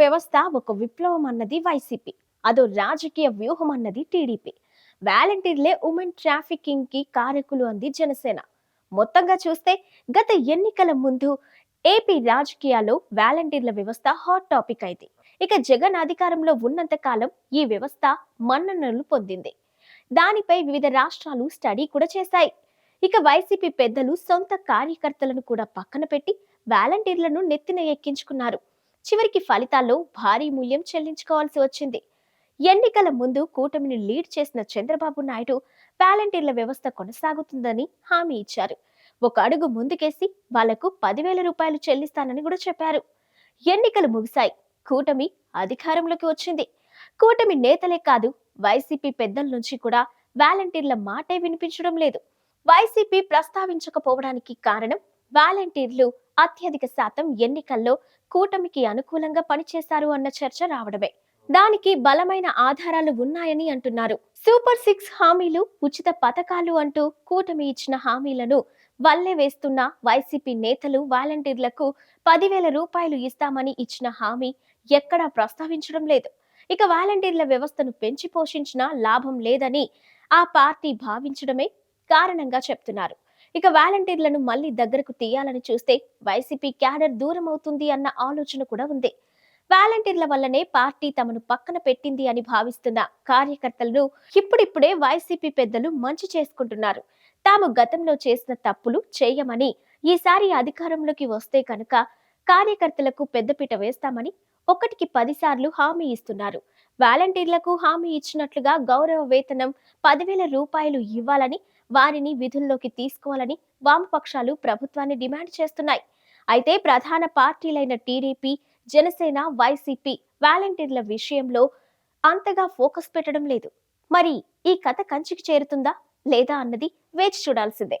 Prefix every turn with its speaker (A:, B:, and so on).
A: వ్యవస్థ ఒక విప్లవం అన్నది వైసీపీ అదో రాజకీయ వ్యూహం అన్నది టీడీపీ. వాలంటీర్లే ఉమెన్ ట్రాఫికింగ్కి కారకులు అంది జనసేన. మొత్తంగా చూస్తే గత ఎన్నికల ముందు ఏపీ రాజకీయాల్లో వాలంటీర్ల వ్యవస్థ హాట్ టాపిక్ అయింది. ఇక జగన్ అధికారంలో ఉన్నంత కాలం ఈ వ్యవస్థ మన్ననలు పొందింది. దానిపై వివిధ రాష్ట్రాలు స్టడీ కూడా చేశాయి. ఇక వైసీపీ పెద్దలు సొంత కార్యకర్తలను కూడా పక్కన పెట్టి వాలంటీర్లను నెత్తిన ఎక్కించుకున్నారు. చివరికి ఫలితాల్లో భారీ మూల్యం చెల్లించుకోవాల్సి వచ్చింది. ఎన్నికల ముందు కూటమిని లీడ్ చేసిన చంద్రబాబు నాయుడు వాలంటీర్ల వ్యవస్థ కొనసాగుతుందని హామీ ఇచ్చారు. ఒక అడుగు ముందుకేసి వాళ్ళకు పదివేల రూపాయలు చెల్లిస్తానని కూడా చెప్పారు. ఎన్నికలు ముగిశాయి. కూటమి అధికారంలోకి వచ్చింది. కూటమి నేతలే కాదు వైసీపీ పెద్దల నుంచి కూడా వాలంటీర్ల మాటే వినిపించడం లేదు. వైసీపీ ప్రస్తావించకపోవడానికి కారణం వాలంటీర్లు అత్యధిక శాతం ఎన్నికల్లో కూటమికి అనుకూలంగా పనిచేశారు అన్న చర్చ రావడమే. దానికి బలమైన ఆధారాలు ఉన్నాయని అంటున్నారు. సూపర్ సిక్స్ హామీలు ఉచిత పథకాలు అంటూ కూటమి ఇచ్చిన హామీలను వల్లే వేస్తున్న వైసీపీ నేతలు వాలంటీర్లకు పదివేల రూపాయలు ఇస్తామని ఇచ్చిన హామీ ఎక్కడా ప్రస్తావించడం లేదు. ఇక వాలంటీర్ల వ్యవస్థను పెంచి పోషించినా లాభం లేదని ఆ పార్టీ భావించడమే కారణంగా చెప్తున్నారు. ఇక వాలంటీర్లను మళ్ళీ దగ్గరకు తీయాలని చూస్తే వైసీపీ క్యాడర్ దూరం అవుతుంది అన్న ఆలోచన కూడా ఉంది. వాలంటీర్ల వల్లనే పార్టీ తమను పక్కన పెట్టింది అని భావిస్తున్న కార్యకర్తలను ఇప్పుడిప్పుడే వైసీపీ పెద్దలు మంచి చేసుకుంటున్నారు. తాము గతంలో చేసిన తప్పులు చేయమని ఈసారి అధికారంలోకి వస్తే కనుక కార్యకర్తలకు పెద్దపీట వేస్తామని ఒకటికి పదిసార్లు హామీ ఇస్తున్నారు. వాలంటీర్లకు హామీ ఇచ్చినట్లుగా గౌరవ వేతనం పదివేల రూపాయలు ఇవ్వాలని వారిని విధుల్లోకి తీసుకోవాలని వామపక్షాలు ప్రభుత్వాన్ని డిమాండ్ చేస్తున్నాయి. అయితే ప్రధాన పార్టీలైన టీడీపీ జనసేన వైసీపీ వాలంటీర్ల విషయంలో అంతగా ఫోకస్ పెట్టడం లేదు. మరి ఈ కథ కంచికి చేరుతుందా లేదా అన్నది వేచి చూడాల్సిందే.